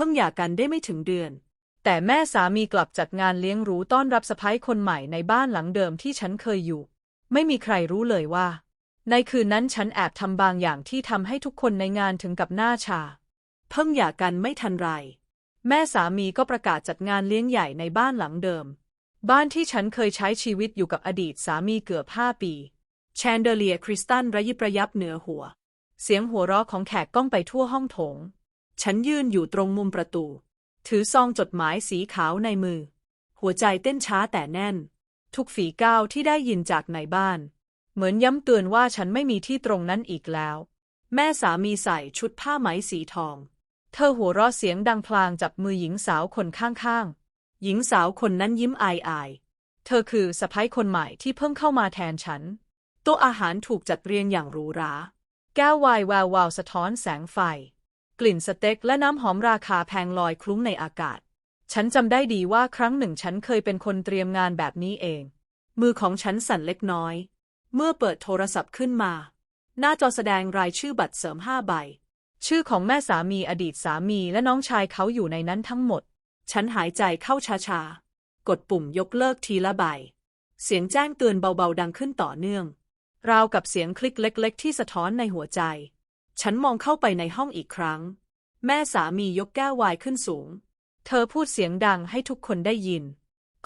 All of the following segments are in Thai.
พิ่งหย่ากันได้ไม่ถึงเดือน แต่แม่สามีกลับจัดงานเลี้ยงรู้ต้อนรับสะพ้ายคนใหม่ในบ้านหลังเดิมที่ฉันเคยอยู่ ไม่มีใครรู้เลยว่า ในคืนนั้นฉันแอบทำบางอย่างที่ทำให้ทุกคนในงานถึงกับหน้าชา เพิ่งหย่ากันไม่ทันไร แม่สามีก็ประกาศจัดงานเลี้ยงใหญ่ในบ้านหลังเดิม บ้านที่ฉันเคยใช้ชีวิตอยู่กับอดีตสามีเกือบห้าปีแชนเดเลียคริสตัลระยิบระยับเหนือหัว เสียงหัวเราะของแขกก้องไปทั่วห้องโถง ฉันยืนอยู่ตรงมุมประตู ถือซองจดหมายสีขาวในมือ หัวใจเต้นช้าแต่แน่น ทุกฝีก้าวที่ได้ยินจากในบ้าน เหมือนย้ำเตือนว่าฉันไม่มีที่ตรงนั้นอีกแล้ว แม่สามีใส่ชุดผ้าไหมสีทอง เธอหัวเราะเสียงดังพลางจับมือหญิงสาวคนข้างๆ หญิงสาวคนนั้นยิ้มอายอายๆเธอคือสะพ้ายคนใหม่ที่เพิ่งเข้ามาแทนฉัน โต๊ะอาหารถูกจัดเรียงอย่างหรูหรา แก้วไวน์แวววาวสะท้อนแสงไฟ กลิ่นสเต็กและน้ำหอมราคาแพงลอยคลุ้งในอากาศ ฉันจำได้ดีว่าครั้งหนึ่งฉันเคยเป็นคนเตรียมงานแบบนี้เอง มือของฉันสั่นเล็กน้อย เมื่อเปิดโทรศัพท์ขึ้นมา หน้าจอแสดงรายชื่อบัตรเสริมห้าใบ ชื่อของแม่สามีอดีตสามีและน้องชายเขาอยู่ในนั้นทั้งหมด ฉันหายใจเข้าช้าๆ กดปุ่มยกเลิกทีละใบ เสียงแจ้งเตือนเบาๆดังขึ้นต่อเนื่อง ราวกับเสียงคลิกเล็ก ๆ ที่สะท้อนในหัวใจ ฉันมองเข้าไปในห้องอีกครั้ง แม่สามียกแก้วไวน์ขึ้นสูง เธอพูดเสียงดังให้ทุกคนได้ยิน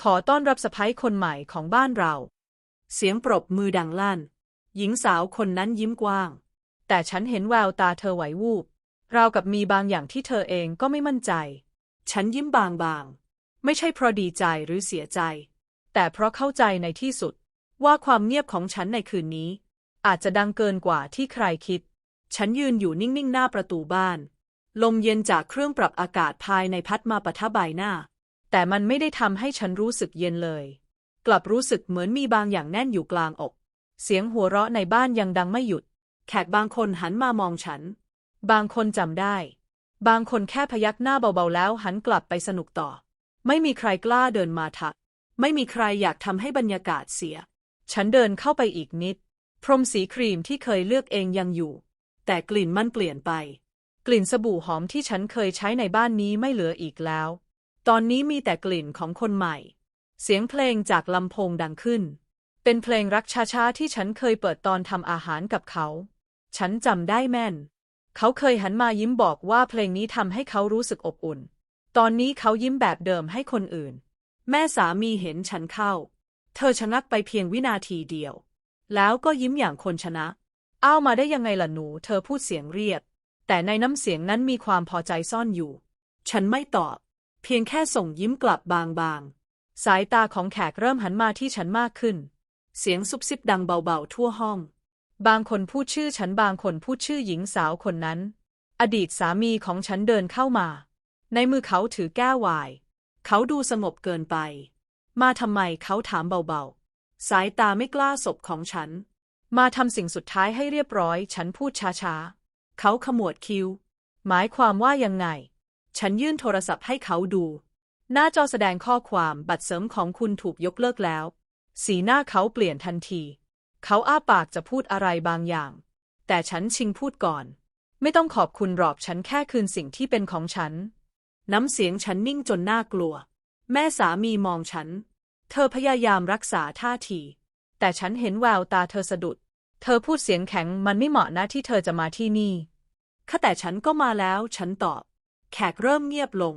ขอต้อนรับสะพ้ยคนใหม่ของบ้านเรา เสียงปรบมือดังลั่น หญิงสาวคนนั้นยิ้มกว้าง แต่ฉันเห็นแววตาเธอไหววูบราวกับมีบางอย่างที่เธอเองก็ไม่มั่นใจ ฉันยิ้มบางๆ ไม่ใช่เพราะดีใจหรือเสียใจ แต่เพราะเข้าใจในที่สุดว่าความเงียบของฉันในคืนนี้ อาจจะดังเกินกว่าที่ใครคิด ฉันยืนอยู่นิ่งๆ หน้าประตูบ้าน ลมเย็นจากเครื่องปรับอากาศภายในพัดมาปะทะใบหน้า แต่มันไม่ได้ทำให้ฉันรู้สึกเย็นเลย กลับรู้สึกเหมือนมีบางอย่างแน่นอยู่กลางอก เสียงหัวเราะในบ้านยังดังไม่หยุด แขกบางคนหันมามองฉัน บางคนจำได้ บางคนแค่พยักหน้าเบาๆแล้วหันกลับไปสนุกต่อ ไม่มีใครกล้าเดินมาทัก ไม่มีใครอยากทำให้บรรยากาศเสีย ฉันเดินเข้าไปอีกนิด พรมสีครีมที่เคยเลือกเองยังอยู่ แต่กลิ่นมันเปลี่ยนไป กลิ่นสบู่หอมที่ฉันเคยใช้ในบ้านนี้ไม่เหลืออีกแล้ว ตอนนี้มีแต่กลิ่นของคนใหม่ เสียงเพลงจากลำโพงดังขึ้น เป็นเพลงรักช้าๆที่ฉันเคยเปิดตอนทำอาหารกับเขา ฉันจำได้แม่น เขาเคยหันมายิ้มบอกว่าเพลงนี้ทำให้เขารู้สึกอบอุ่น ตอนนี้เขายิ้มแบบเดิมให้คนอื่น แม่สามีเห็นฉันเข้า เธอชะงักไปเพียงวินาทีเดียว แล้วก็ยิ้มอย่างคนชนะ อ้าวมาได้ยังไงล่ะหนู เธอพูดเสียงเรียบแต่ในน้ำเสียงนั้นมีความพอใจซ่อนอยู่ ฉันไม่ตอบ เพียงแค่ส่งยิ้มกลับบางๆ สายตาของแขกเริ่มหันมาที่ฉันมากขึ้น เสียงซุบซิบดังเบาๆทั่วห้อง บางคนพูดชื่อฉันบางคนพูดชื่อหญิงสาวคนนั้น อดีตสามีของฉันเดินเข้ามา ในมือเขาถือแก้วไวน์เขาดูสงบเกินไป มาทำไมเขาถามเบาๆ สายตาไม่กล้าสบของฉัน มาทำสิ่งสุดท้ายให้เรียบร้อย ฉันพูดช้าๆ เขาขมวดคิ้ว หมายความว่ายังไง ฉันยื่นโทรศัพท์ให้เขาดู หน้าจอแสดงข้อความบัตรเสริมของคุณถูกยกเลิกแล้ว สีหน้าเขาเปลี่ยนทันที เขาอ้าปากจะพูดอะไรบางอย่าง แต่ฉันชิงพูดก่อน ไม่ต้องขอบคุณหรอกฉันแค่คืนสิ่งที่เป็นของฉัน น้ำเสียงฉันนิ่งจนน่ากลัว แม่สามีมองฉัน เธอพยายามรักษาท่าที แต่ฉันเห็นแววตาเธอสะดุด เธอพูดเสียงแข็งมันไม่เหมาะนะที่เธอจะมาที่นี่ค่ะแต่ฉันก็มาแล้ว ฉันตอบ แขกเริ่มเงียบลง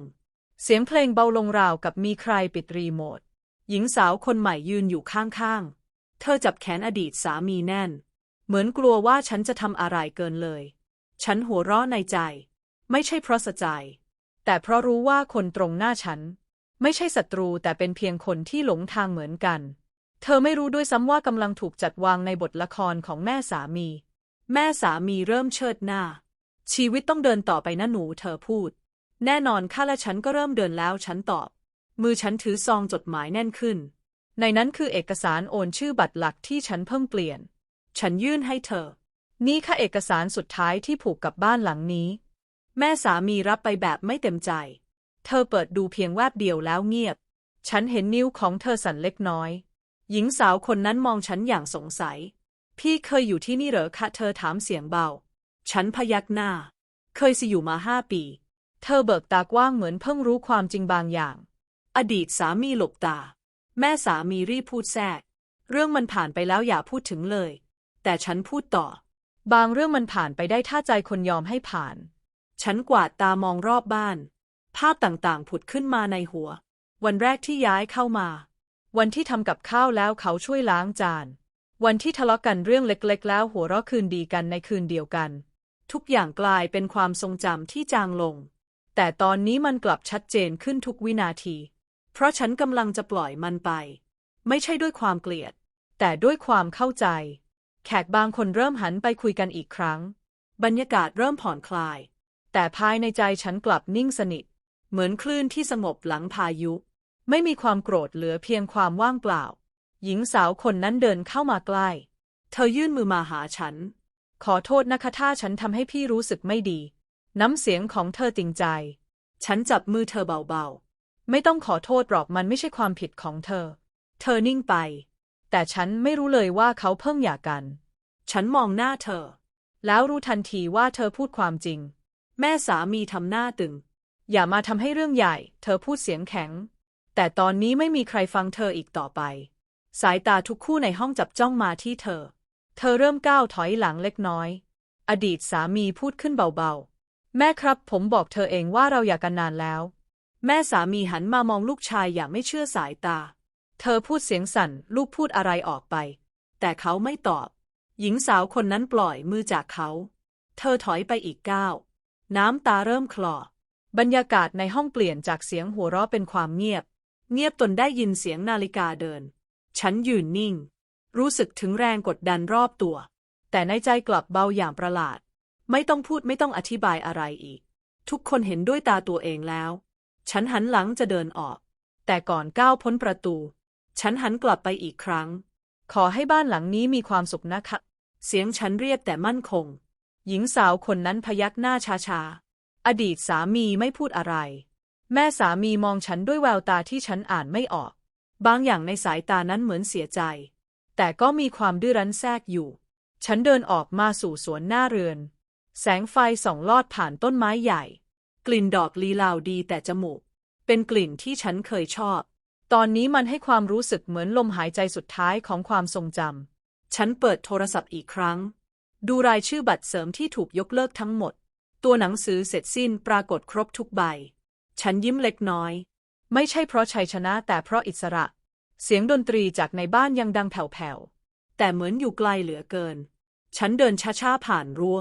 เสียงเพลงเบาลงราวกับมีใครปิดรีโมท หญิงสาวคนใหม่ยืนอยู่ข้างๆ เธอจับแขนอดีตสามีแน่น เหมือนกลัวว่าฉันจะทำอะไรเกินเลย ฉันหัวเราะในใจ ไม่ใช่เพราะสะใจ แต่เพราะรู้ว่าคนตรงหน้าฉัน ไม่ใช่ศัตรูแต่เป็นเพียงคนที่หลงทางเหมือนกัน เธอไม่รู้ด้วยซ้ำว่ากำลังถูกจัดวางในบทละครของแม่สามี แม่สามีเริ่มเชิดหน้า ชีวิตต้องเดินต่อไปนะหนูเธอพูด แน่นอนข้าและฉันก็เริ่มเดินแล้วฉันตอบ มือฉันถือซองจดหมายแน่นขึ้น ในนั้นคือเอกสารโอนชื่อบัตรหลักที่ฉันเพิ่งเปลี่ยน ฉันยื่นให้เธอ นี่ค่ะเอกสารสุดท้ายที่ผูกกับบ้านหลังนี้ แม่สามีรับไปแบบไม่เต็มใจ เธอเปิดดูเพียงแวบเดียวแล้วเงียบ ฉันเห็นนิ้วของเธอสั่นเล็กน้อย หญิงสาวคนนั้นมองฉันอย่างสงสัย พี่เคยอยู่ที่นี่เหรอคะเธอถามเสียงเบา ฉันพยักหน้า เคยสิอยู่มาห้าปี เธอเบิกตากว้างเหมือนเพิ่งรู้ความจริงบางอย่าง อดีตสามีหลบตา แม่สามีรีบพูดแทรก เรื่องมันผ่านไปแล้วอย่าพูดถึงเลย แต่ฉันพูดต่อ บางเรื่องมันผ่านไปได้ถ้าใจคนยอมให้ผ่าน ฉันกวาดตามองรอบบ้าน ภาพต่างๆผุดขึ้นมาในหัว วันแรกที่ย้ายเข้ามา วันที่ทำกับข้าวแล้วเขาช่วยล้างจาน วันที่ทะเลาะกันเรื่องเล็กๆ แล้วหัวเราะคืนดีกันในคืนเดียวกัน ทุกอย่างกลายเป็นความทรงจำที่จางลง แต่ตอนนี้มันกลับชัดเจนขึ้นทุกวินาที เพราะฉันกำลังจะปล่อยมันไป ไม่ใช่ด้วยความเกลียด แต่ด้วยความเข้าใจ แขกบางคนเริ่มหันไปคุยกันอีกครั้ง บรรยากาศเริ่มผ่อนคลาย แต่ภายในใจฉันกลับนิ่งสนิท เหมือนคลื่นที่สงบหลังพายุ ไม่มีความโกรธเหลือเพียงความว่างเปล่า หญิงสาวคนนั้นเดินเข้ามาใกล้ เธอยื่นมือมาหาฉัน ขอโทษนะคะถ้าฉันทำให้พี่รู้สึกไม่ดี น้ำเสียงของเธอจริงใจ ฉันจับมือเธอเบาๆ ไม่ต้องขอโทษหรอกมันไม่ใช่ความผิดของเธอ เธอนิ่งไป แต่ฉันไม่รู้เลยว่าเขาเพิ่งหย่ากัน ฉันมองหน้าเธอ แล้วรู้ทันทีว่าเธอพูดความจริง แม่สามีทำหน้าตึง อย่ามาทำให้เรื่องใหญ่ เธอพูดเสียงแข็ง แต่ตอนนี้ไม่มีใครฟังเธออีกต่อไป สายตาทุกคู่ในห้องจับจ้องมาที่เธอ เธอเริ่มก้าวถอยหลังเล็กน้อย อดีตสามีพูดขึ้นเบาๆ แม่ครับผมบอกเธอเองว่าเราอยากกันนานแล้ว แม่สามีหันมามองลูกชายอย่างไม่เชื่อสายตา เธอพูดเสียงสั่นลูกพูดอะไรออกไป แต่เขาไม่ตอบ หญิงสาวคนนั้นปล่อยมือจากเขา เธอถอยไปอีกก้าว น้ำตาเริ่มคลอบรรยากาศในห้องเปลี่ยนจากเสียงหัวเราะเป็นความเงียบ เงียบจนได้ยินเสียงนาฬิกาเดิน ฉันยืนนิ่ง รู้สึกถึงแรงกดดันรอบตัว แต่ในใจกลับเบาอย่างประหลาด ไม่ต้องพูดไม่ต้องอธิบายอะไรอีก ทุกคนเห็นด้วยตาตัวเองแล้ว ฉันหันหลังจะเดินออก แต่ก่อนก้าวพ้นประตู ฉันหันกลับไปอีกครั้ง ขอให้บ้านหลังนี้มีความสุขนะคะ เสียงฉันเรียบแต่มั่นคง หญิงสาวคนนั้นพยักหน้าช้าๆ อดีตสามีไม่พูดอะไร แม่สามีมองฉันด้วยแววตาที่ฉันอ่านไม่ออก บางอย่างในสายตานั้นเหมือนเสียใจ แต่ก็มีความดื้อรั้นแทรกอยู่ ฉันเดินออกมาสู่สวนหน้าเรือน แสงไฟส่องลอดผ่านต้นไม้ใหญ่ กลิ่นดอกลีลาวดีแต่จมูก เป็นกลิ่นที่ฉันเคยชอบ ตอนนี้มันให้ความรู้สึกเหมือนลมหายใจสุดท้ายของความทรงจำ ฉันเปิดโทรศัพท์อีกครั้ง ดูรายชื่อบัตรเสริมที่ถูกยกเลิกทั้งหมด ตัวหนังสือเสร็จสิ้นปรากฏครบทุกใบ ฉันยิ้มเล็กน้อย ไม่ใช่เพราะชัยชนะแต่เพราะอิสระ เสียงดนตรีจากในบ้านยังดังแผ่วๆ แต่เหมือนอยู่ไกลเหลือเกิน ฉันเดินช้าๆ ผ่านรั้ว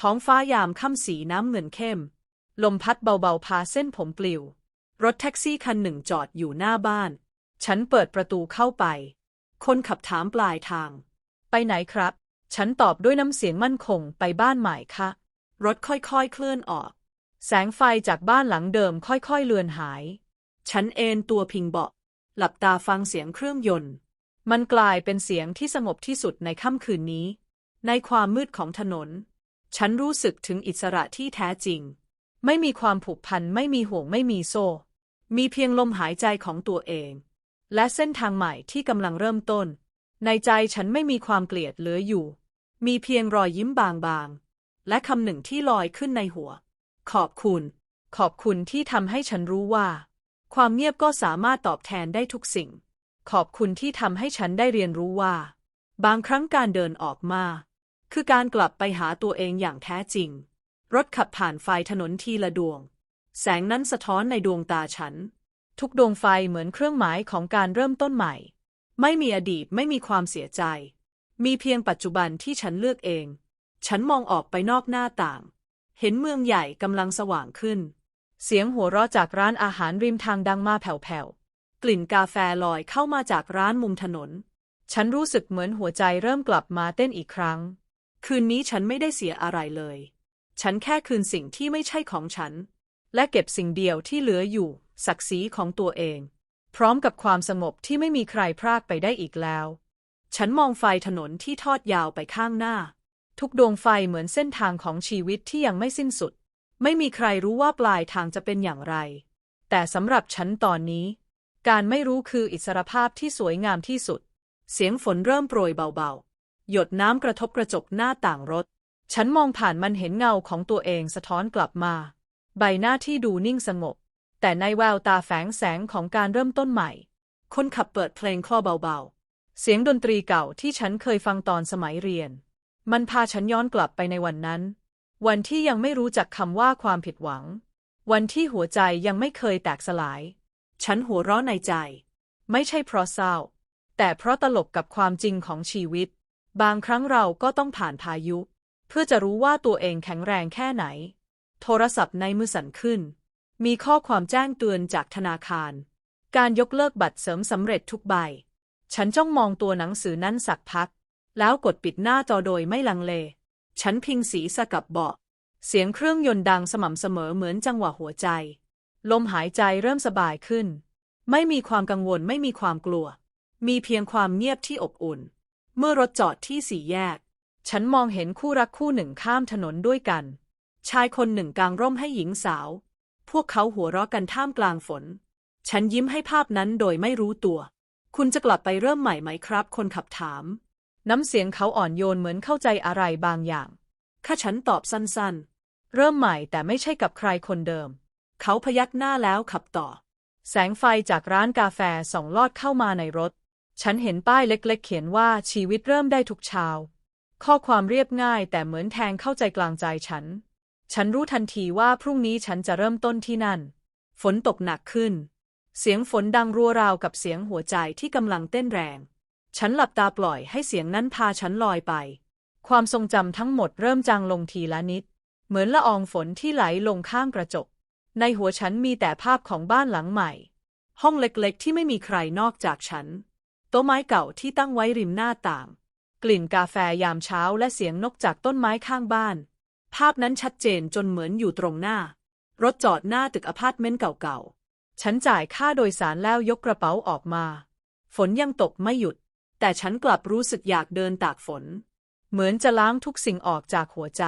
ท้องฟ้ายามค่ำสีน้ำเงินเข้ม ลมพัดเบาๆ พาเส้นผมปลิว รถแท็กซี่คันหนึ่งจอดอยู่หน้าบ้าน ฉันเปิดประตูเข้าไป คนขับถามปลายทาง ไปไหนครับ ฉันตอบด้วยน้ำเสียงมั่นคงไปบ้านใหม่ค่ะ รถค่อยๆ เคลื่อนออก แสงไฟจากบ้านหลังเดิมค่อยๆเลือนหาย ฉันเอนตัวพิงเบาะ หลับตาฟังเสียงเครื่องยนต์ มันกลายเป็นเสียงที่สงบที่สุดในค่ำคืนนี้ ในความมืดของถนน ฉันรู้สึกถึงอิสระที่แท้จริง ไม่มีความผูกพัน ไม่มีห่วง ไม่มีโซ่ มีเพียงลมหายใจของตัวเอง และเส้นทางใหม่ที่กำลังเริ่มต้น ในใจฉันไม่มีความเกลียดเหลืออยู่ มีเพียงรอยยิ้มบางๆ และคำหนึ่งที่ลอยขึ้นในหัว ขอบคุณ ขอบคุณที่ทำให้ฉันรู้ว่า ความเงียบก็สามารถตอบแทนได้ทุกสิ่ง ขอบคุณที่ทำให้ฉันได้เรียนรู้ว่า บางครั้งการเดินออกมา คือการกลับไปหาตัวเองอย่างแท้จริง รถขับผ่านไฟถนนทีละดวง แสงนั้นสะท้อนในดวงตาฉัน ทุกดวงไฟเหมือนเครื่องหมายของการเริ่มต้นใหม่ ไม่มีอดีตไม่มีความเสียใจ มีเพียงปัจจุบันที่ฉันเลือกเอง ฉันมองออกไปนอกหน้าต่าง เห็นเมืองใหญ่กำลังสว่างขึ้น เสียงหัวเราะจากร้านอาหารริมทางดังมาแผ่วๆ กลิ่นกาแฟลอยเข้ามาจากร้านมุมถนน ฉันรู้สึกเหมือนหัวใจเริ่มกลับมาเต้นอีกครั้ง คืนนี้ฉันไม่ได้เสียอะไรเลย ฉันแค่คืนสิ่งที่ไม่ใช่ของฉัน และเก็บสิ่งเดียวที่เหลืออยู่ ศักดิ์ศรีของตัวเอง พร้อมกับความสงบที่ไม่มีใครพรากไปได้อีกแล้ว ฉันมองไฟถนนที่ทอดยาวไปข้างหน้า ทุกดวงไฟเหมือนเส้นทางของชีวิตที่ยังไม่สิ้นสุด ไม่มีใครรู้ว่าปลายทางจะเป็นอย่างไร แต่สำหรับฉันตอนนี้ การไม่รู้คืออิสรภาพที่สวยงามที่สุด เสียงฝนเริ่มโปรยเบาๆ หยดน้ำกระทบกระจกหน้าต่างรถ ฉันมองผ่านมันเห็นเงาของตัวเองสะท้อนกลับมา ใบหน้าที่ดูนิ่งสงบ แต่ในแววตาแฝงแสงของการเริ่มต้นใหม่ คนขับเปิดเพลงคลอเบาๆ เสียงดนตรีเก่าที่ฉันเคยฟังตอนสมัยเรียน มันพาฉันย้อนกลับไปในวันนั้น วันที่ยังไม่รู้จักคำว่าความผิดหวัง วันที่หัวใจยังไม่เคยแตกสลาย ฉันหัวเราะในใจ ไม่ใช่เพราะเศร้า แต่เพราะตลกกับความจริงของชีวิต บางครั้งเราก็ต้องผ่านพายุ เพื่อจะรู้ว่าตัวเองแข็งแรงแค่ไหน โทรศัพท์ในมือสั่นขึ้น มีข้อความแจ้งเตือนจากธนาคาร การยกเลิกบัตรเสริมสำเร็จทุกใบ ฉันจ้องมองตัวหนังสือนั้นสักพัก แล้วกดปิดหน้าจอโดยไม่ลังเล ฉันพิงศีรษะกับเบาะ เสียงเครื่องยนต์ดังสม่ำเสมอเหมือนจังหวะหัวใจ ลมหายใจเริ่มสบายขึ้น ไม่มีความกังวลไม่มีความกลัว มีเพียงความเงียบที่อบอุ่น เมื่อรถจอดที่สี่แยก ฉันมองเห็นคู่รักคู่หนึ่งข้ามถนนด้วยกัน ชายคนหนึ่งกางร่มให้หญิงสาว พวกเขาหัวเราะกันท่ามกลางฝน ฉันยิ้มให้ภาพนั้นโดยไม่รู้ตัว คุณจะกลับไปเริ่มใหม่ไหมครับ คนขับถาม น้ำเสียงเขาอ่อนโยนเหมือนเข้าใจอะไรบางอย่าง ข้าฉันตอบสั้นๆ เริ่มใหม่แต่ไม่ใช่กับใครคนเดิม เขาพยักหน้าแล้วขับต่อ แสงไฟจากร้านกาแฟส่องลอดเข้ามาในรถ ฉันเห็นป้ายเล็กๆ เขียนว่าชีวิตเริ่มได้ทุกเช้า ข้อความเรียบง่ายแต่เหมือนแทงเข้าใจกลางใจฉัน ฉันรู้ทันทีว่าพรุ่งนี้ฉันจะเริ่มต้นที่นั่น ฝนตกหนักขึ้น เสียงฝนดังรัวราวกับเสียงหัวใจที่กำลังเต้นแรง ฉันหลับตาปล่อยให้เสียงนั้นพาฉันลอยไป ความทรงจำทั้งหมดเริ่มจางลงทีละนิด เหมือนละอองฝนที่ไหลลงข้างกระจก ในหัวฉันมีแต่ภาพของบ้านหลังใหม่ ห้องเล็กๆ ที่ไม่มีใครนอกจากฉัน โต๊ะไม้เก่าที่ตั้งไว้ริมหน้าต่าง กลิ่นกาแฟยามเช้าและเสียงนกจากต้นไม้ข้างบ้าน ภาพนั้นชัดเจนจนเหมือนอยู่ตรงหน้า รถจอดหน้าตึกอพาร์ตเมนต์เก่าๆ ฉันจ่ายค่าโดยสารแล้วยกกระเป๋าออกมา ฝนยังตกไม่หยุด แต่ฉันกลับรู้สึกอยากเดินตากฝน เหมือนจะล้างทุกสิ่งออกจากหัวใจ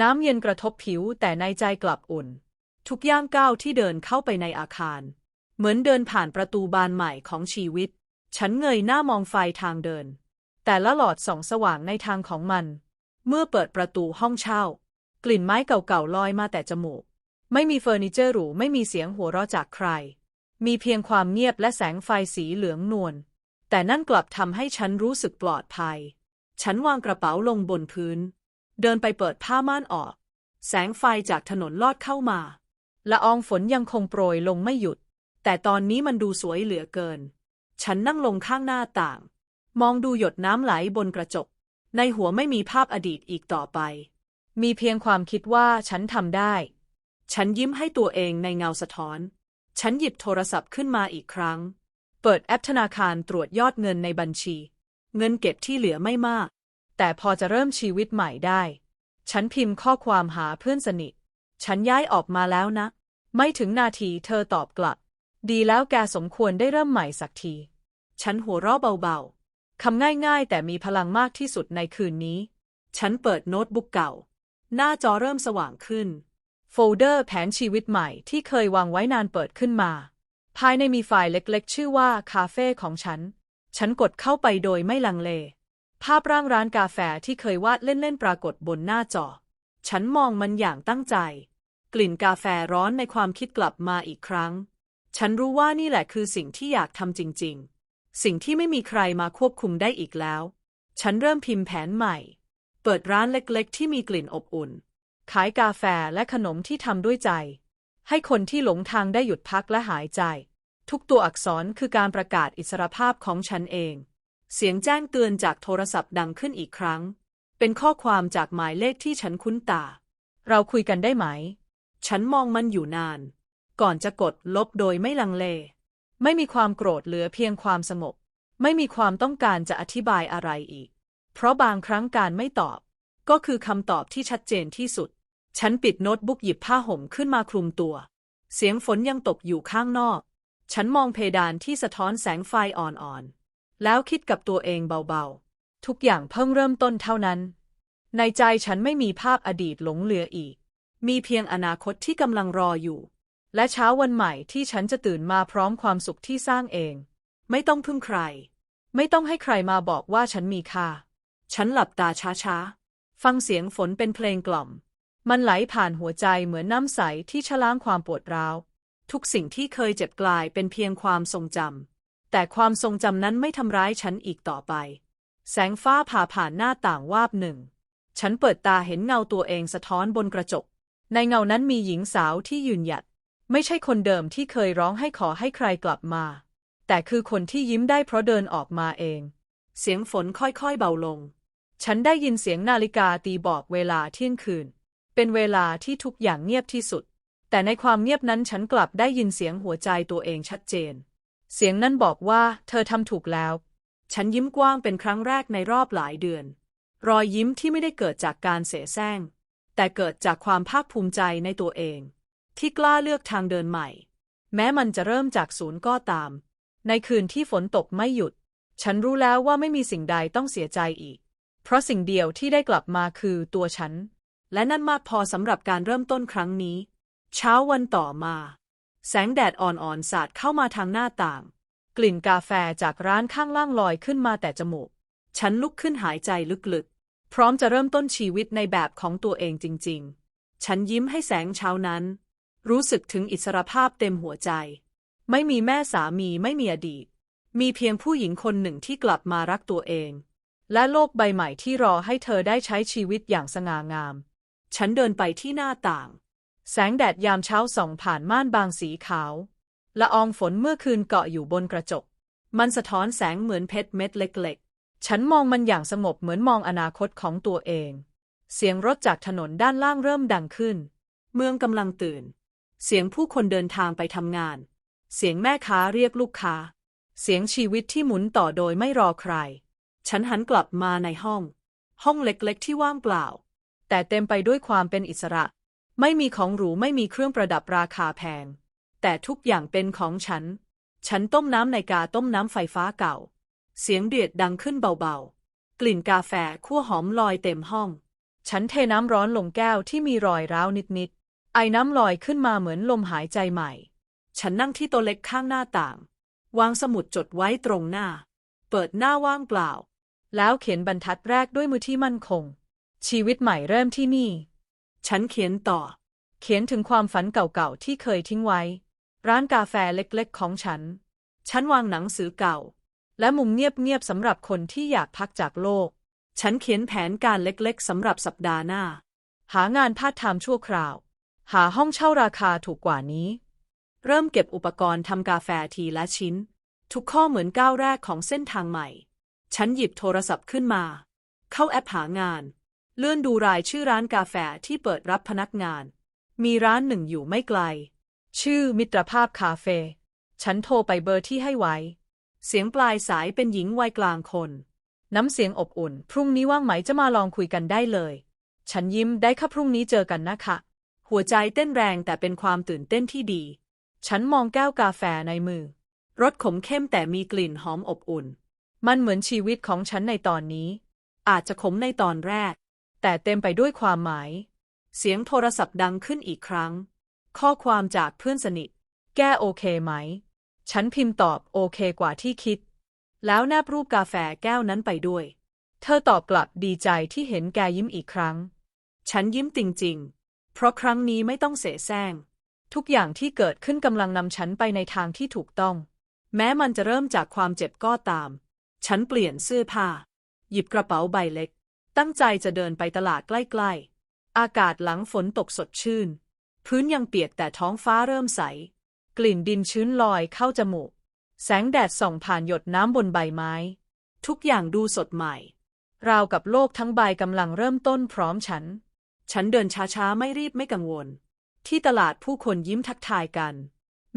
น้ำเย็นกระทบผิวแต่ในใจกลับอุ่น ทุกย่างก้าวที่เดินเข้าไปในอาคาร เหมือนเดินผ่านประตูบานใหม่ของชีวิต ฉันเงยหน้ามองไฟทางเดิน แต่ละหลอดส่องสว่างในทางของมัน เมื่อเปิดประตูห้องเช่า กลิ่นไม้เก่าๆลอยมาแต่จมูก ไม่มีเฟอร์นิเจอร์หรูไม่มีเสียงหัวเราะจากใคร มีเพียงความเงียบและแสงไฟสีเหลืองนวล แต่นั่นกลับทำให้ฉันรู้สึกปลอดภัย ฉันวางกระเป๋าลงบนพื้น เดินไปเปิดผ้าม่านออก แสงไฟจากถนนลอดเข้ามา ละอองฝนยังคงโปรยลงไม่หยุด แต่ตอนนี้มันดูสวยเหลือเกิน ฉันนั่งลงข้างหน้าต่าง มองดูหยดน้ำไหลบนกระจก ในหัวไม่มีภาพอดีตอีกต่อไป มีเพียงความคิดว่าฉันทำได้ ฉันยิ้มให้ตัวเองในเงาสะท้อน ฉันหยิบโทรศัพท์ขึ้นมาอีกครั้ง เปิดแอปธนาคารตรวจยอดเงินในบัญชี เงินเก็บที่เหลือไม่มาก แต่พอจะเริ่มชีวิตใหม่ได้ ฉันพิมพ์ข้อความหาเพื่อนสนิท ฉันย้ายออกมาแล้วนะ ไม่ถึงนาทีเธอตอบกลับ ดีแล้วแกสมควรได้เริ่มใหม่สักที ฉันหัวเราะเบาๆ คำง่ายๆ แต่มีพลังมากที่สุดในคืนนี้ ฉันเปิดโน้ตบุ๊กเก่า หน้าจอเริ่มสว่างขึ้น โฟลเดอร์แผนชีวิตใหม่ที่เคยวางไว้นานเปิดขึ้นมา ภายในมีไฟล์เล็กๆ ชื่อว่าคาเฟ่ของฉัน ฉันกดเข้าไปโดยไม่ลังเล ภาพร่างร้านกาแฟที่เคยวาดเล่นๆ ปรากฏบนหน้าจอ ฉันมองมันอย่างตั้งใจ กลิ่นกาแฟร้อนในความคิดกลับมาอีกครั้ง ฉันรู้ว่านี่แหละคือสิ่งที่อยากทำจริง ๆ สิ่งที่ไม่มีใครมาควบคุมได้อีกแล้ว ฉันเริ่มพิมพ์แผนใหม่ เปิดร้านเล็กๆ ที่มีกลิ่นอบอุ่น ขายกาแฟและขนมที่ทำด้วยใจ ให้คนที่หลงทางได้หยุดพักและหายใจ ทุกตัวอักษรคือการประกาศอิสรภาพของฉันเอง เสียงแจ้งเตือนจากโทรศัพท์ดังขึ้นอีกครั้ง เป็นข้อความจากหมายเลขที่ฉันคุ้นตา เราคุยกันได้ไหม ฉันมองมันอยู่นาน ก่อนจะกดลบโดยไม่ลังเล ไม่มีความโกรธเหลือเพียงความสงบ ไม่มีความต้องการจะอธิบายอะไรอีก เพราะบางครั้งการไม่ตอบ ก็คือคำตอบที่ชัดเจนที่สุด ฉันปิดโน้ตบุ๊กหยิบผ้าห่มขึ้นมาคลุมตัว เสียงฝนยังตกอยู่ข้างนอก ฉันมองเพดานที่สะท้อนแสงไฟอ่อนๆ แล้วคิดกับตัวเองเบาๆ ทุกอย่างเพิ่งเริ่มต้นเท่านั้น ในใจฉันไม่มีภาพอดีตหลงเหลืออีก มีเพียงอนาคตที่กำลังรออยู่ และเช้าวันใหม่ที่ฉันจะตื่นมาพร้อมความสุขที่สร้างเอง ไม่ต้องพึ่งใคร ไม่ต้องให้ใครมาบอกว่าฉันมีค่า ฉันหลับตาช้าๆ ฟังเสียงฝนเป็นเพลงกล่อม มันไหลผ่านหัวใจเหมือนน้ำใสที่ชะล้างความปวดร้าว ทุกสิ่งที่เคยเจ็บกลายเป็นเพียงความทรงจำ แต่ความทรงจำนั้นไม่ทำร้ายฉันอีกต่อไป แสงฟ้าผ่าผ่านหน้าต่างวาบหนึ่ง ฉันเปิดตาเห็นเงาตัวเองสะท้อนบนกระจก ในเงานั้นมีหญิงสาวที่ยืนหยัด ไม่ใช่คนเดิมที่เคยร้องให้ขอให้ใครกลับมา แต่คือคนที่ยิ้มได้เพราะเดินออกมาเอง เสียงฝนค่อยๆเบาลง ฉันได้ยินเสียงนาฬิกาตีบอกเวลาเที่ยงคืน เป็นเวลาที่ทุกอย่างเงียบที่สุด แต่ในความเงียบนั้นฉันกลับได้ยินเสียงหัวใจตัวเองชัดเจน เสียงนั้นบอกว่าเธอทำถูกแล้ว ฉันยิ้มกว้างเป็นครั้งแรกในรอบหลายเดือน รอยยิ้มที่ไม่ได้เกิดจากการเสแสร้ง แต่เกิดจากความภาคภูมิใจในตัวเอง ที่กล้าเลือกทางเดินใหม่ แม้มันจะเริ่มจากศูนย์ก็ตาม ในคืนที่ฝนตกไม่หยุด ฉันรู้แล้วว่าไม่มีสิ่งใดต้องเสียใจอีก เพราะสิ่งเดียวที่ได้กลับมาคือตัวฉัน และนั่นมากพอสำหรับการเริ่มต้นครั้งนี้ เช้าวันต่อมา แสงแดดอ่อนๆสาดเข้ามาทางหน้าต่าง กลิ่นกาแฟจากร้านข้างล่างลอยขึ้นมาแต่จมูก ฉันลุกขึ้นหายใจลึกๆ พร้อมจะเริ่มต้นชีวิตในแบบของตัวเองจริง ๆ ฉันยิ้มให้แสงเช้านั้น รู้สึกถึงอิสรภาพเต็มหัวใจ ไม่มีแม่สามีไม่มีอดีต มีเพียงผู้หญิงคนหนึ่งที่กลับมารักตัวเอง และโลกใบใหม่ที่รอให้เธอได้ใช้ชีวิตอย่างสง่างาม ฉันเดินไปที่หน้าต่าง แสงแดดยามเช้าส่องผ่านม่านบางสีขาว ละอองฝนเมื่อคืนเกาะอยู่บนกระจก มันสะท้อนแสงเหมือนเพชรเม็ดเล็ก ๆ ฉันมองมันอย่างสงบเหมือนมองอนาคตของตัวเอง เสียงรถจากถนนด้านล่างเริ่มดังขึ้น เมืองกำลังตื่น เสียงผู้คนเดินทางไปทำงาน เสียงแม่ค้าเรียกลูกค้า เสียงชีวิตที่หมุนต่อโดยไม่รอใคร ฉันหันกลับมาในห้อง ห้องเล็กๆที่ว่างเปล่า แต่เต็มไปด้วยความเป็นอิสระ ไม่มีของหรูไม่มีเครื่องประดับราคาแพง แต่ทุกอย่างเป็นของฉัน ฉันต้มน้ำในกาต้มน้ำไฟฟ้าเก่า เสียงเดือดดังขึ้นเบาๆ กลิ่นกาแฟคั่วหอมลอยเต็มห้อง ฉันเทน้ำร้อนลงแก้วที่มีรอยร้าวนิดๆ ไอ้น้ำลอยขึ้นมาเหมือนลมหายใจใหม่ ฉันนั่งที่โต๊ะเล็กข้างหน้าต่าง วางสมุดจดไว้ตรงหน้า เปิดหน้าว่างเปล่า แล้วเขียนบรรทัดแรกด้วยมือที่มั่นคง ชีวิตใหม่เริ่มที่นี่ ฉันเขียนต่อ เขียนถึงความฝันเก่าๆ ที่เคยทิ้งไว้ ร้านกาแฟเล็กๆ ของฉัน ฉันวางหนังสือเก่า และมุมเงียบๆสำหรับคนที่อยากพักจากโลก ฉันเขียนแผนการเล็กๆสำหรับสัปดาห์หน้า หางานพาร์ทไทม์ชั่วคราว หาห้องเช่าราคาถูกกว่านี้ เริ่มเก็บอุปกรณ์ทำกาแฟทีละชิ้น ทุกข้อเหมือนก้าวแรกของเส้นทางใหม่ ฉันหยิบโทรศัพท์ขึ้นมา เข้าแอปหางาน เลื่อนดูรายชื่อร้านกาแฟที่เปิดรับพนักงาน มีร้านหนึ่งอยู่ไม่ไกล ชื่อมิตรภาพคาเฟ่ ฉันโทรไปเบอร์ที่ให้ไว้ เสียงปลายสายเป็นหญิงวัยกลางคน น้ำเสียงอบอุ่น พรุ่งนี้ว่างไหมจะมาลองคุยกันได้เลย ฉันยิ้มได้ค่ะพรุ่งนี้เจอกันนะคะ หัวใจเต้นแรงแต่เป็นความตื่นเต้นที่ดี ฉันมองแก้วกาแฟในมือ รสขมเข้มแต่มีกลิ่นหอมอบอุ่น มันเหมือนชีวิตของฉันในตอนนี้ อาจจะขมในตอนแรก แต่เต็มไปด้วยความหมาย เสียงโทรศัพท์ดังขึ้นอีกครั้ง ข้อความจากเพื่อนสนิท แกโอเคไหม ฉันพิมพ์ตอบโอเคกว่าที่คิด แล้วแนบรูปกาแฟแก้วนั้นไปด้วย เธอตอบกลับดีใจที่เห็นแกยิ้มอีกครั้ง ฉันยิ้มจริง ๆ เพราะครั้งนี้ไม่ต้องเสแสร้ง ทุกอย่างที่เกิดขึ้นกำลังนำฉันไปในทางที่ถูกต้อง แม้มันจะเริ่มจากความเจ็บก็ตาม ฉันเปลี่ยนเสื้อผ้า หยิบกระเป๋าใบเล็ก ตั้งใจจะเดินไปตลาดใกล้ๆ อากาศหลังฝนตกสดชื่น พื้นยังเปียกแต่ท้องฟ้าเริ่มใส กลิ่นดินชื้นลอยเข้าจมูก แสงแดดส่องผ่านหยดน้ำบนใบไม้ ทุกอย่างดูสดใหม่ ราวกับโลกทั้งใบกำลังเริ่มต้นพร้อมฉัน ฉันเดินช้าๆ ไม่รีบไม่กังวล ที่ตลาดผู้คนยิ้มทักทายกัน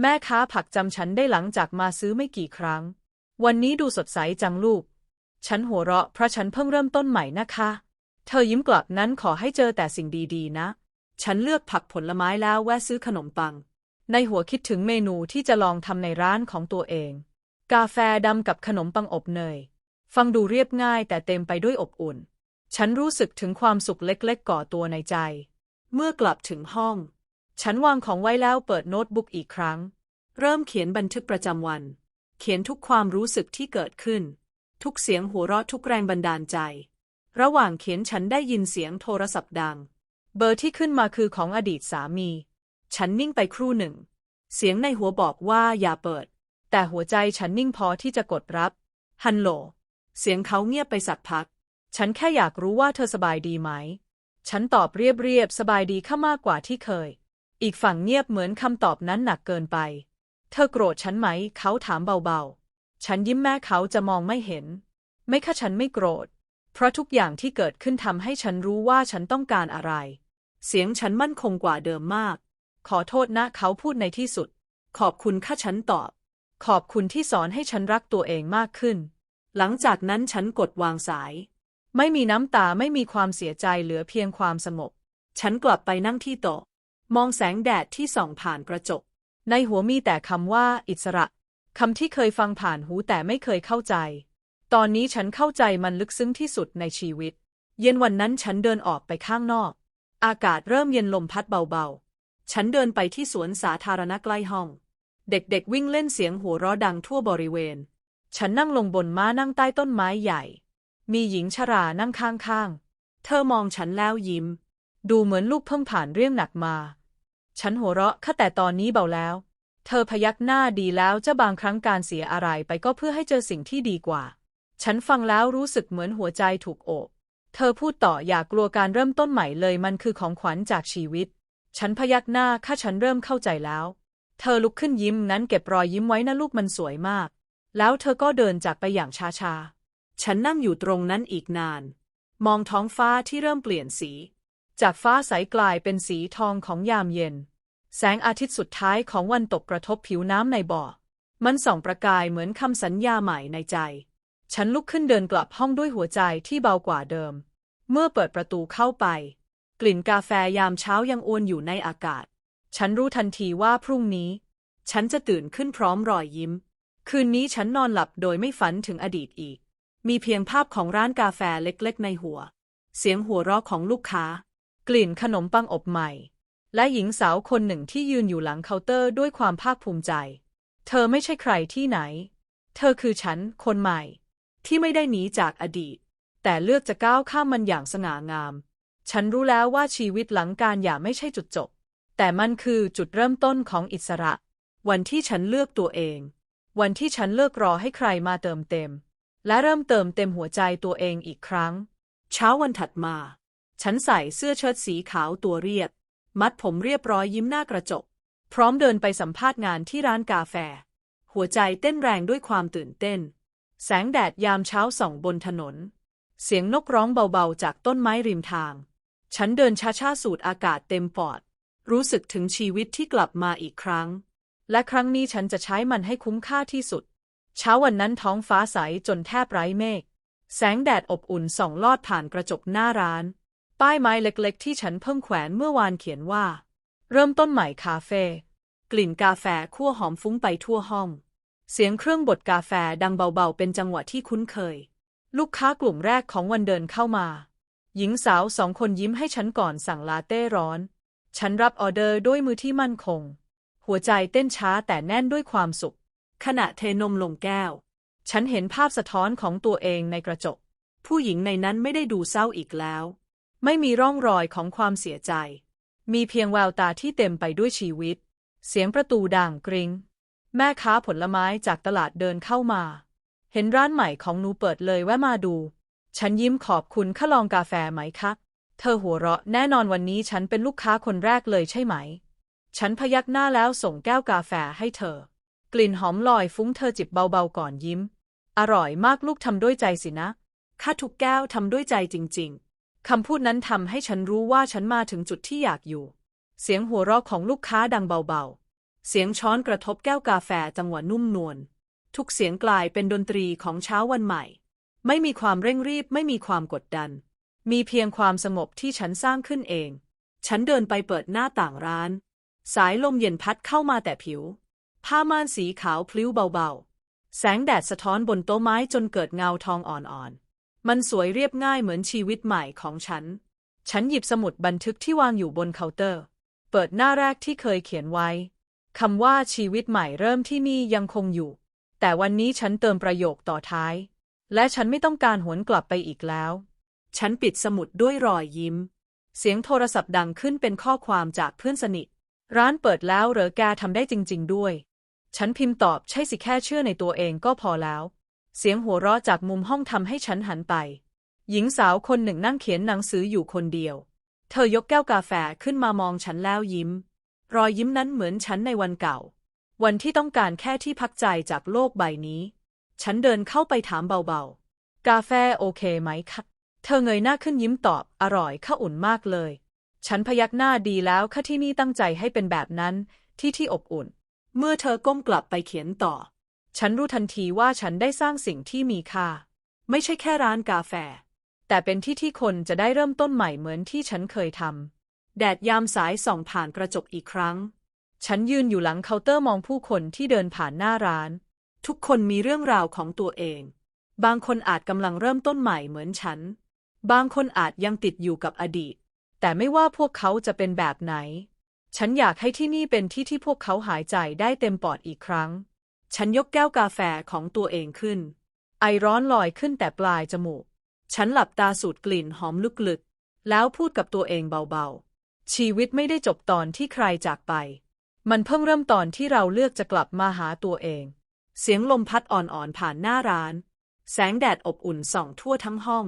แม่ค้าผักจำฉันได้หลังจากมาซื้อไม่กี่ครั้ง วันนี้ดูสดใสจังลูก ฉันหัวเราะเพราะฉันเพิ่งเริ่มต้นใหม่นะคะ เธอยิ้มกลับนั้นขอให้เจอแต่สิ่งดีๆนะ ฉันเลือกผักผลไม้แล้วแวะซื้อขนมปัง ในหัวคิดถึงเมนูที่จะลองทำในร้านของตัวเอง กาแฟดำกับขนมปังอบเนย ฟังดูเรียบง่ายแต่เต็มไปด้วยอบอุ่น ฉันรู้สึกถึงความสุขเล็กๆก่อตัวในใจ เมื่อกลับถึงห้อง ฉันวางของไว้แล้วเปิดโน้ตบุ๊กอีกครั้ง เริ่มเขียนบันทึกประจำวัน เขียนทุกความรู้สึกที่เกิดขึ้น ทุกเสียงหัวเราะทุกแรงบันดาลใจ ระหว่างเขียนฉันได้ยินเสียงโทรศัพท์ดัง เบอร์ที่ขึ้นมาคือของอดีตสามี ฉันนิ่งไปครู่หนึ่ง เสียงในหัวบอกว่าอย่าเปิด แต่หัวใจฉันนิ่งพอที่จะกดรับ ฮันโหล เสียงเขาเงียบไปสักพัก ฉันแค่อยากรู้ว่าเธอสบายดีไหม ฉันตอบเรียบๆสบายดีข้ามากกว่าที่เคย อีกฝั่งเงียบเหมือนคำตอบนั้นหนักเกินไป เธอโกรธฉันไหม เขาถามเบาๆ ฉันยิ้มแม้เขาจะมองไม่เห็น ไม่ค่ะฉันไม่โกรธ เพราะทุกอย่างที่เกิดขึ้นทำให้ฉันรู้ว่าฉันต้องการอะไร เสียงฉันมั่นคงกว่าเดิมมาก ขอโทษนะเขาพูดในที่สุด ขอบคุณค่ะฉันตอบ ขอบคุณที่สอนให้ฉันรักตัวเองมากขึ้น หลังจากนั้นฉันกดวางสาย ไม่มีน้ำตาไม่มีความเสียใจเหลือเพียงความสงบ ฉันกลับไปนั่งที่โต๊ะมองแสงแดดที่ส่องผ่านกระจก ในหัวมีแต่คำว่าอิสระ คำที่เคยฟังผ่านหูแต่ไม่เคยเข้าใจ ตอนนี้ฉันเข้าใจมันลึกซึ้งที่สุดในชีวิต เย็นวันนั้นฉันเดินออกไปข้างนอก อากาศเริ่มเย็นลมพัดเบาๆ ฉันเดินไปที่สวนสาธารณะใกล้ห้อง เด็กๆวิ่งเล่นเสียงหัวเราะดังทั่วบริเวณ ฉันนั่งลงบนม้านั่งใต้ต้นไม้ใหญ่ มีหญิงชรานั่งข้างๆ เธอมองฉันแล้วยิ้ม ดูเหมือนลูกเพิ่งผ่านเรื่องหนักมา ฉันหัวเราะค่แต่ตอนนี้เบาแล้ว เธอพยักหน้าดีแล้วจะบางครั้งการเสียอะไรไปก็เพื่อให้เจอสิ่งที่ดีกว่า ฉันฟังแล้วรู้สึกเหมือนหัวใจถูกโอบ เธอพูดต่ออย่ากลัวการเริ่มต้นใหม่เลยมันคือของขวัญจากชีวิต ฉันพยักหน้าค่ะฉันเริ่มเข้าใจแล้ว เธอลุกขึ้นยิ้มนั้นเก็บรอยยิ้มไว้นะลูกมันสวยมาก แล้วเธอก็เดินจากไปอย่างช้าๆ ฉันนั่งอยู่ตรงนั้นอีกนาน มองท้องฟ้าที่เริ่มเปลี่ยนสี จากฟ้าใสกลายเป็นสีทองของยามเย็น แสงอาทิตย์สุดท้ายของวันตกกระทบผิวน้ำในบ่อ มันส่องประกายเหมือนคำสัญญาใหม่ในใจ ฉันลุกขึ้นเดินกลับห้องด้วยหัวใจที่เบากว่าเดิม เมื่อเปิดประตูเข้าไป กลิ่นกาแฟยามเช้ายังอวนอยู่ในอากาศ ฉันรู้ทันทีว่าพรุ่งนี้ ฉันจะตื่นขึ้นพร้อมรอยยิ้ม คืนนี้ฉันนอนหลับโดยไม่ฝันถึงอดีตอีก มีเพียงภาพของร้านกาแฟเล็กๆ ในหัว เสียงหัวเราะของลูกค้า กลิ่นขนมปังอบใหม่ และหญิงสาวคนหนึ่งที่ยืนอยู่หลังเคาน์เตอร์ด้วยความภาคภูมิใจ เธอไม่ใช่ใครที่ไหน เธอคือฉัน คนใหม่ ที่ไม่ได้หนีจากอดีต แต่เลือกจะก้าวข้ามมันอย่างสง่างาม ฉันรู้แล้วว่าชีวิตหลังการหย่าไม่ใช่จุดจบ แต่มันคือจุดเริ่มต้นของอิสระ วันที่ฉันเลือกตัวเอง วันที่ฉันเลิกรอให้ใครมาเติมเต็ม และเริ่มเติมเต็มหัวใจตัวเองอีกครั้ง เช้าวันถัดมา ฉันใส่เสื้อเชิ้ตสีขาวตัวเรียบ มัดผมเรียบร้อยยิ้มหน้ากระจก พร้อมเดินไปสัมภาษณ์งานที่ร้านกาแฟ หัวใจเต้นแรงด้วยความตื่นเต้น แสงแดดยามเช้าส่องบนถนน เสียงนกร้องเบาๆจากต้นไม้ริมทาง ฉันเดินช้าๆสูดอากาศเต็มปอด รู้สึกถึงชีวิตที่กลับมาอีกครั้ง และครั้งนี้ฉันจะใช้มันให้คุ้มค่าที่สุด เช้าวันนั้นท้องฟ้าใสจนแทบไร้เมฆ แสงแดดอบอุ่นส่องลอดผ่านกระจกหน้าร้าน ป้ายไม้เล็กๆ ที่ฉันเพิ่งแขวนเมื่อวานเขียนว่า เริ่มต้นใหม่คาเฟ่กลิ่นกาแฟคั่วหอมฟุ้งไปทั่วห้อง เสียงเครื่องบดกาแฟดังเบาๆ เป็นจังหวะที่คุ้นเคย ลูกค้ากลุ่มแรกของวันเดินเข้ามา หญิงสาวสองคนยิ้มให้ฉันก่อนสั่งลาเต้ร้อน ฉันรับออเดอร์ด้วยมือที่มั่นคง หัวใจเต้นช้าแต่แน่นด้วยความสุข ขณะเทนมลงแก้ว ฉันเห็นภาพสะท้อนของตัวเองในกระจก ผู้หญิงในนั้นไม่ได้ดูเศร้าอีกแล้ว ไม่มีร่องรอยของความเสียใจ มีเพียงแววตาที่เต็มไปด้วยชีวิต เสียงประตูดังกริง้ง แม่ค้าผลไม้จากตลาดเดินเข้ามา เห็นร้านใหม่ของหนูเปิดเลยแวะมาดู ฉันยิ้มขอบคุณข้าลองกาแฟไหมคะ เธอหัวเราะแน่นอนวันนี้ฉันเป็นลูกค้าคนแรกเลยใช่ไหม ฉันพยักหน้าแล้วส่งแก้วกาแฟให้เธอ กลิ่นหอมลอยฟุ้งเธอจิบเบาๆก่อนยิ้ม อร่อยมากลูกทำด้วยใจสินะข้าทุกแก้วทำด้วยใจจริง ๆ คำพูดนั้นทำให้ฉันรู้ว่าฉันมาถึงจุดที่อยากอยู่ เสียงหัวเราะของลูกค้าดังเบาๆ เสียงช้อนกระทบแก้วกาแฟจังหวะนุ่มนวล ทุกเสียงกลายเป็นดนตรีของเช้าวันใหม่ ไม่มีความเร่งรีบไม่มีความกดดัน มีเพียงความสงบที่ฉันสร้างขึ้นเอง ฉันเดินไปเปิดหน้าต่างร้าน สายลมเย็นพัดเข้ามาแต่ผิว ผ้าม่านสีขาวพลิ้วเบาๆ แสงแดดสะท้อนบนโต๊ะไม้จนเกิดเงาทองอ่อนๆ มันสวยเรียบง่ายเหมือนชีวิตใหม่ของฉัน ฉันหยิบสมุดบันทึกที่วางอยู่บนเคาน์เตอร์ เปิดหน้าแรกที่เคยเขียนไว้คำว่าชีวิตใหม่เริ่มที่นี่ยังคงอยู่ แต่วันนี้ฉันเติมประโยคต่อท้าย และฉันไม่ต้องการหวนกลับไปอีกแล้ว ฉันปิดสมุดด้วยรอยยิ้ม เสียงโทรศัพท์ดังขึ้นเป็นข้อความจากเพื่อนสนิท ร้านเปิดแล้วเหรอแกทำได้จริง ๆ ด้วย ฉันพิมพ์ตอบใช่สิแค่เชื่อในตัวเองก็พอแล้ว เสียงหัวเราะจากมุมห้องทำให้ฉันหันไป หญิงสาวคนหนึ่งนั่งเขียนหนังสืออยู่คนเดียว เธอยกแก้วกาแฟขึ้นมามองฉันแล้วยิ้ม รอยยิ้มนั้นเหมือนฉันในวันเก่า วันที่ต้องการแค่ที่พักใจจากโลกใบนี้ ฉันเดินเข้าไปถามเบาๆ กาแฟโอเคไหมคะเธอเงยหน้าขึ้นยิ้มตอบ อร่อยข้าอุ่นมากเลย ฉันพยักหน้าดีแล้วค่ะที่นี่ตั้งใจให้เป็นแบบนั้น ที่ที่อบอุ่น เมื่อเธอก้มกลับไปเขียนต่อ ฉันรู้ทันทีว่าฉันได้สร้างสิ่งที่มีค่า ไม่ใช่แค่ร้านกาแฟ แต่เป็นที่ที่คนจะได้เริ่มต้นใหม่เหมือนที่ฉันเคยทำแดดยามสายส่องผ่านกระจกอีกครั้ง ฉันยืนอยู่หลังเคาน์เตอร์มองผู้คนที่เดินผ่านหน้าร้าน ทุกคนมีเรื่องราวของตัวเอง บางคนอาจกำลังเริ่มต้นใหม่เหมือนฉัน บางคนอาจยังติดอยู่กับอดีต แต่ไม่ว่าพวกเขาจะเป็นแบบไหน ฉันอยากให้ที่นี่เป็นที่ที่พวกเขาหายใจได้เต็มปอดอีกครั้ง ฉันยกแก้วกาแฟของตัวเองขึ้น ไอร้อนลอยขึ้นแต่ปลายจมูก ฉันหลับตาสูดกลิ่นหอมลึกๆ แล้วพูดกับตัวเองเบาๆ ชีวิตไม่ได้จบตอนที่ใครจากไป มันเพิ่งเริ่มตอนที่เราเลือกจะกลับมาหาตัวเอง เสียงลมพัดอ่อนๆผ่านหน้าร้าน แสงแดดอบอุ่นส่องทั่วทั้งห้อง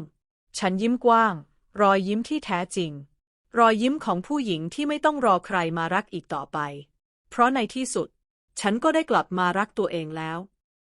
ฉันยิ้มกว้าง รอยยิ้มที่แท้จริง รอยยิ้มของผู้หญิงที่ไม่ต้องรอใครมารักอีกต่อไป เพราะในที่สุด ฉันก็ได้กลับมารักตัวเองแล้ว